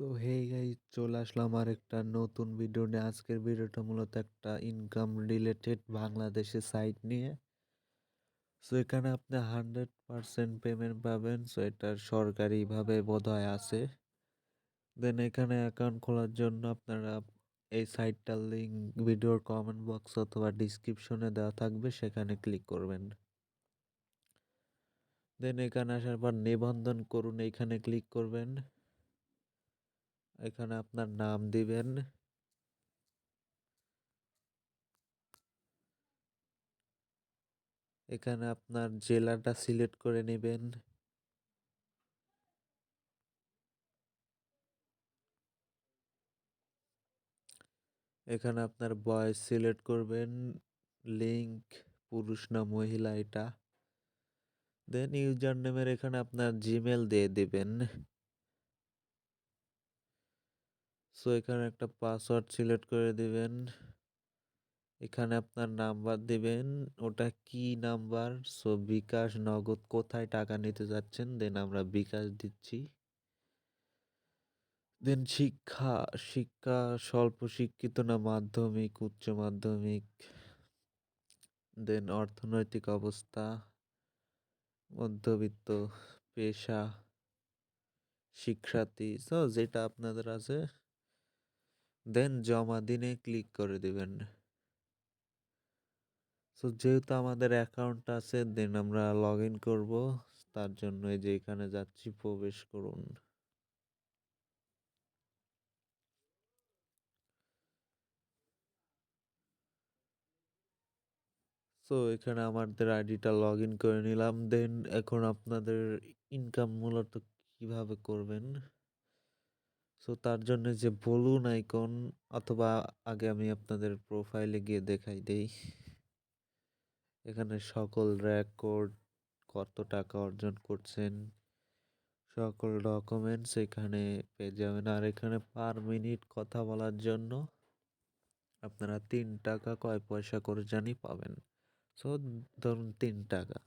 So hey গাই চলে আসলাম আর একটা নতুন ভিডিও নিয়ে। আজকের ভিডিওটা মূলত একটা ইনকাম রিলেটেড বাংলাদেশের সাইট নিয়ে। সো, এখানে আপনি হান্ড্রেড পারসেন্ট পেমেন্ট পাবেন। সো, এটা সরকারিভাবে বোধহয় আছে। দেন এখানে অ্যাকাউন্ট খোলার জন্য আপনারা এই সাইটটার লিঙ্ক ভিডিওর কমেন্ট বক্স অথবা ডিসক্রিপশনে দেওয়া থাকবে, সেখানে ক্লিক করবেন। দেন এখানে আসার পর নিবন্ধন করুন, এইখানে ক্লিক করবেন। এখানে আপনার নাম দিবেন। এখানে আপনার জেলাটা সিলেক্ট করে নেবেন। এখানে আপনার বয়স সিলেক্ট করবেন, লিঙ্ক, পুরুষ না মহিলা এটা। দেন ইউজার নেমের এখানে আপনার জিমেল দিয়ে দিবেন। সো এখানে একটা পাসওয়ার্ড সিলেক্ট করে দিবেন। এখানে আপনার নাম্বার দিবেন। ওটা কি নাম্বার সো বিকাশ নগদ কোথায় টাকা নিতে যাচ্ছেন? দেন আমরা বিকাশ দিচ্ছি। দেন শিক্ষা শিক্ষা স্বল্প শিক্ষিত না মাধ্যমিক, উচ্চ মাধ্যমিক? দেন অর্থনৈতিক অবস্থা, মধ্যবিত্ত, পেশা, শিক্ষার্থী সো যেটা আপনাদের আছে। দেন জমা দিনে ক্লিক করে দিবেন। সো, যেহেতু আমাদের অ্যাকাউন্ট আছে, দেন আমরা লগ ইন করব। তার জন্য এই যে এখানে যাচ্ছি, প্রবেশ করুন। সো, এখানে আমাদের আইডিটা লগ ইন করে নিলাম। দেন এখন আপনাদের ইনকাম মূলত কীভাবে করবেন? সো তার জন্য যে বলুন আইকন অথবা আগে আমি আপনাদের প্রোফাইলে গিয়ে দেখাই দেই। এখানে সকল রেকর্ড কত টাকা অর্জন করছেন, সকল ডকুমেন্টস এখানে পেয়ে যাবেন। আর এখানে পার মিনিট কথা বলার জন্য আপনারা তিন টাকা কয় পয়সা করে জানি পাবেন। সো ধরুন তিন টাকা।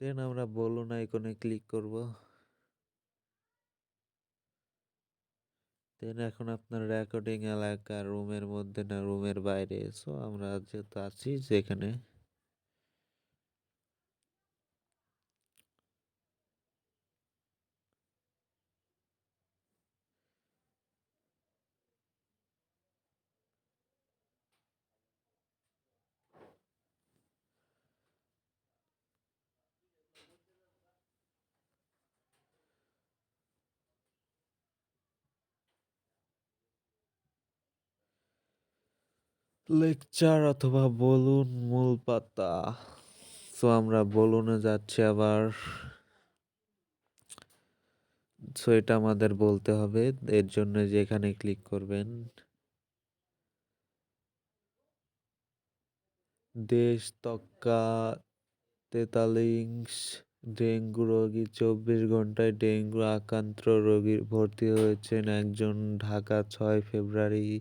দেন আমরা বলুন আইকনে ক্লিক করব। দেন এখন আপনার রেকর্ডিং এলাকা রুমের মধ্যে না রুমের বাইরে। সো আমরা যেহেতু আছি যেখানে লেকচার অথবা বলুন মূল পাতা। সো আমরা বলুনে যাচ্ছি আবার। সো এটা আমাদের বলতে হবে, এর জন্য যেখানে ক্লিক করবেন। দেশ, তক্কা তেতালিংস ডেঙ্গু রোগী, চব্বিশ ঘন্টায় ডেঙ্গু আক্রান্ত রোগী ভর্তি হয়েছেন একজন ঢাকা, ছয় ফেব্রুয়ারি।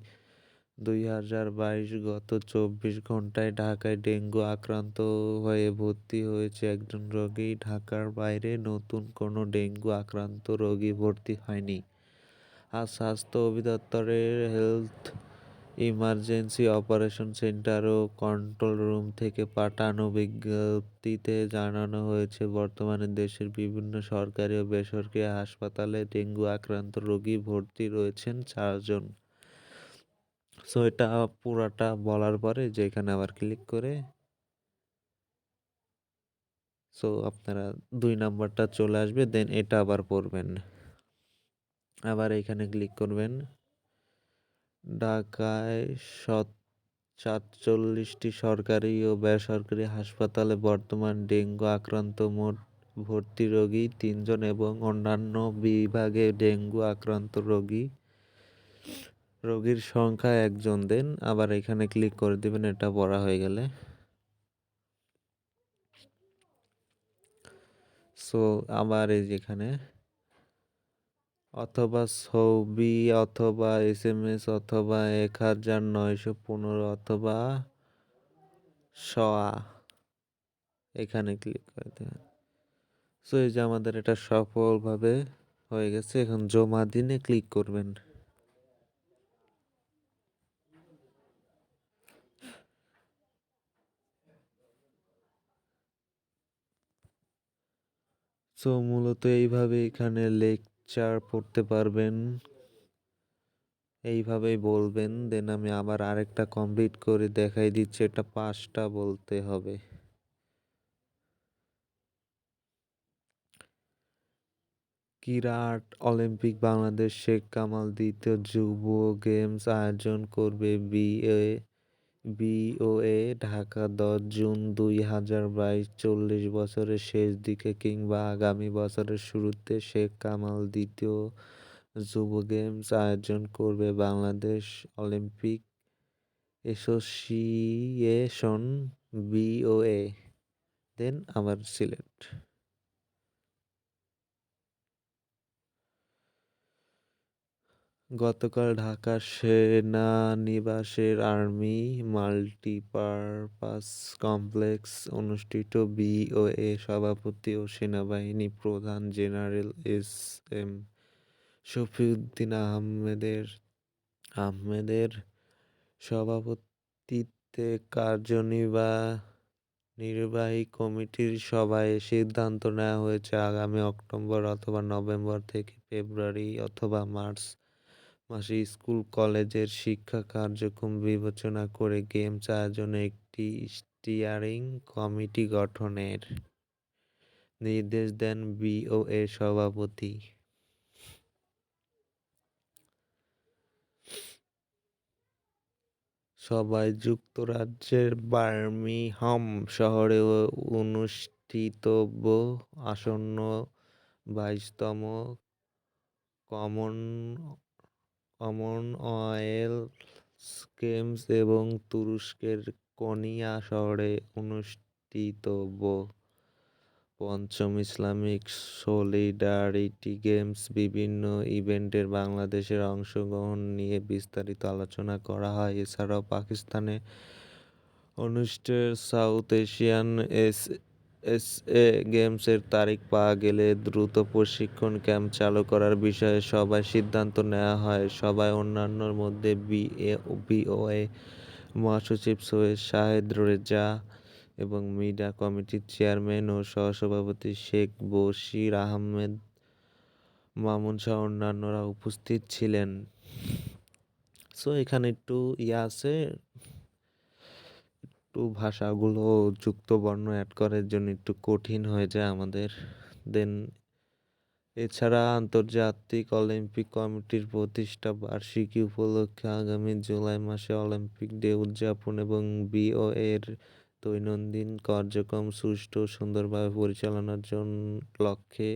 দুই হাজার বাইশ গত চব্বিশ ঘন্টায় ঢাকায় ডেঙ্গু আক্রান্ত হয়ে ভর্তি হয়েছে একজন রোগী। ঢাকার বাইরে নতুন কোনো ডেঙ্গু আক্রান্ত রোগী ভর্তি হয়নি। আর স্বাস্থ্য অধিদপ্তরের হেলথ ইমার্জেন্সি অপারেশন সেন্টার ও কন্ট্রোল রুম থেকে পাঠানো বিজ্ঞপ্তিতে জানানো হয়েছে, বর্তমানে দেশের বিভিন্ন সরকারি ও বেসরকারি হাসপাতালে ডেঙ্গু আক্রান্ত রোগী ভর্তি রয়েছেন চারজন। সো এটা পুরাটা বলার পরে যে এখানে আবার ক্লিক করে সো আপনারা দুই নাম্বারটা চলে আসবে দেন এটা আবার পড়বেন। আবার এখানে ক্লিক করবেন, ঢাকায় সত সাতচল্লিশটি সরকারি ও বেসরকারি হাসপাতালে বর্তমান ডেঙ্গু আক্রান্ত মোট ভর্তি রোগী তিনজন এবং অন্যান্য বিভাগে ডেঙ্গু আক্রান্ত রোগী রোগীর সংখ্যা একজন দেন, আবার এখানে ক্লিক করে দিবেন, এটা পড়া হয়ে গেলে। সো আবার এই যেখানে অথবা ছবি, অথবা এস এম এস অথবা এক হাজার নয়শো পনেরো, অথবা সোয়া এখানে ক্লিক করে দেবেন। সো এই যে আমাদের এটা সফলভাবে হয়ে গেছে, এখন জমা দিনে ক্লিক করবেন। সো মূলত এইভাবে এখানে লেকচার পড়তে পারবেন। এইভাবেই বলবেন দেন আমি আবার আরেকটা কমপ্লিট করে দেখাই দিচ্ছি, এটা পাঁচটা বলতে হবে। কিরাট, অলিম্পিক, বাংলাদেশ শেখ কামাল দ্বিতীয় যুব গেমস আয়োজন করবে বিএ বিওএ, ঢাকা দশ, জুন দুই হাজার বাইশ, চল্লিশ বছরের শেষ দিকে কিংবা আগামী বছরের শুরুতে শেখ কামাল দ্বিতীয় যুব গেমস আয়োজন করবে Bangladesh Olympic association BOA. Then আমার সিলেট। গতকাল ঢাকা সেনানিবাসের আর্মি মাল্টিপারপাস কমপ্লেক্স অনুষ্ঠিত বিওএ সভাপতি ও সেনাবাহিনী প্রধান জেনারেল এস এম শফিউদ্দিন আহমেদের আহমেদের সভাপতিত্বে কার্যনির্বা, নির্বাহী কমিটির সভায় সিদ্ধান্ত নেওয়া হয়েছে আগামী অক্টোবর অথবা নভেম্বর থেকে ফেব্রুয়ারি অথবা মার্চ মাসে স্কুল, কলেজের শিক্ষা কার্যক্রম বিবেচনা করে গেমস আয়োজনে একটি স্টিয়ারিং কমিটি গঠনের নির্দেশ দেন বিওএ সভাপতি। সবাই যুক্তরাজ্যের বার্মিংহাম শহরে অনুষ্ঠিতব্য আসন্ন বাইশতম কমন কমনওয়েলথ গেমস এবং তুরস্কের কোনিয়া শহরে অনুষ্ঠিতব্য। পঞ্চম ইসলামিক সলিডারিটি গেমস বিভিন্ন ইভেন্টের বাংলাদেশের অংশগ্রহণ নিয়ে বিস্তারিত আলোচনা করা হয়। এছাড়াও পাকিস্তানে অনুষ্ঠেয় সাউথ এশিয়ান এস এসএ গেমসের তারিখ পাওয়া গেলে দ্রুত প্রশিক্ষণ ক্যাম্প চালু করার বিষয়ে সভায় সিদ্ধান্ত নেওয়া হয়। সভায় অন্যান্যর মধ্যে বিএ, বিওএ, মহাসচিব সৈয়দ শাহেদ রেজা এবং মিডিয়া কমিটির চেয়ারম্যান ও সহসভাপতি শেখ বশির আহমেদ মামুন সহ অন্যান্যরা উপস্থিত ছিলেন। সো এখানে একটু ইয়ে আছে। একটু ভাষাগুলো যুক্ত বর্ণ অ্যাড করার জন্য একটু কঠিন হয়ে যায় আমাদের। দেন এছাড়া আন্তর্জাতিক অলিম্পিক কমিটির প্রতিষ্ঠা বার্ষিকী উপলক্ষে আগামী জুলাই মাসে অলিম্পিক ডে উদযাপন এবং বিওএ এর দৈনন্দিন কার্যক্রম সুষ্ঠু সুন্দরভাবে পরিচালনার জন্য লক্ষ্যে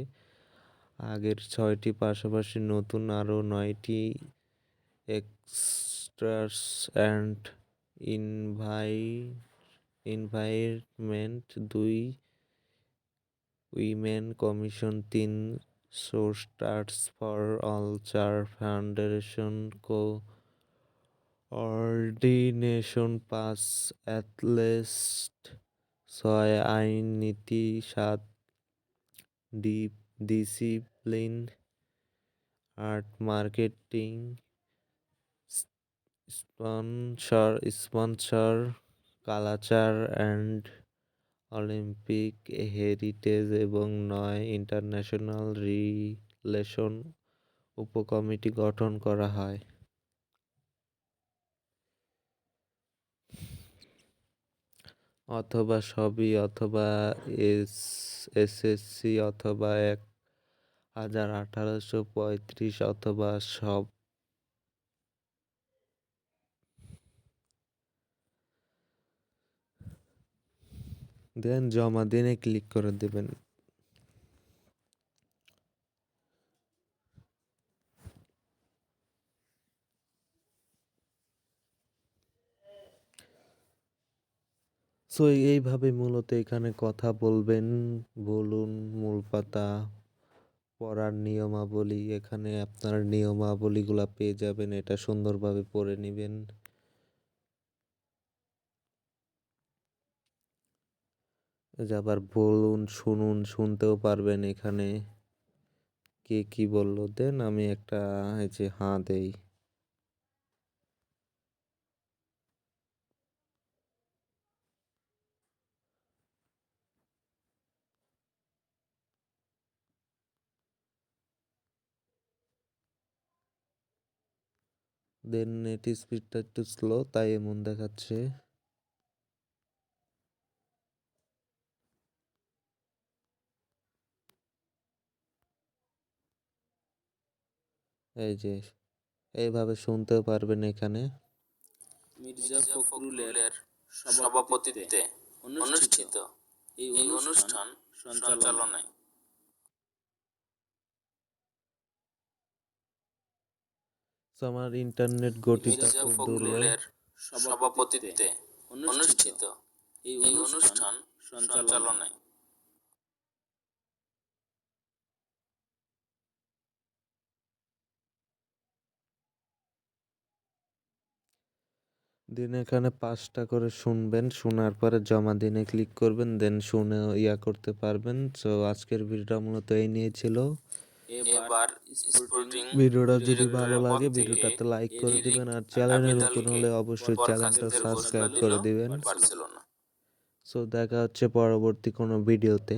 আগের ছয়টি পাশাপাশি নতুন আরও নয়টি এক্সট্রাস অ্যান্ড ইনভাই ইনভাইরনমেন্ট দুই উইমেন কমিশন তিন সোস্টার্স ফর অল চার ফাউন্ডেশন কো অর্ডিনেশন পাঁচ অ্যাথলেস্ট ছয় আইন নীতি সাত ডি ডিসিপ্লিন আট marketing sponsor sponsor culture and Olympic heritage এবং নয় ইন্টারন্যাশনাল রিলেশন উপকমিটি গঠন করা হয়। অথবা সবই অথবা এস এসএসসি অথবা এক হাজার আঠারোশো পঁয়ত্রিশ অথবা সব দেন জমা দিনে ক্লিক করে দেবেন। সো এইভাবে মূলত এখানে কথা বলবেন, বলুন মূল পাতা, পড়ার নিয়মাবলী, এখানে আপনার নিয়মাবলীগুলা পেয়ে যাবেন, এটা সুন্দরভাবে পড়ে নেবেন। যে আবার বলুন, শুনুন, শুনতেও পারবেন এখানে। কে কি বলল? দেন আমি একটা, এই যে হাঁ দেই। দেন নেট স্পিডটা একটু স্লো, তাই এমন দেখাচ্ছে। এই যে এইভাবে শুনতে পারবেন এখানে। মির্জা ফখরুলের সভাপতিত্বে অনুষ্ঠিত এই অনুষ্ঠান সঞ্চালনায়। আমার ইন্টারনেট গতিটা খুব দূরে। ফখরুলের সভাপতিত্বে অনুষ্ঠিত এই অনুষ্ঠান সঞ্চালনায়। দিন এখানে পাঁচটা করে শুনবেন শোনার পরে জমা দিনে ক্লিক করবেন দেন শুনে ইয়া করতে পারবেন। সো আজকের ভিডিওটা মূলত এই নিয়ে ছিল। এবার ভিডিওটা যদি ভালো লাগে ভিডিওটাতে লাইক করে দিবেন আর চ্যানেলে নতুন হলে অবশ্যই চ্যানেলটা সাবস্ক্রাইব করে দিবেন। সো দেখা হচ্ছে পরবর্তী কোনো ভিডিওতে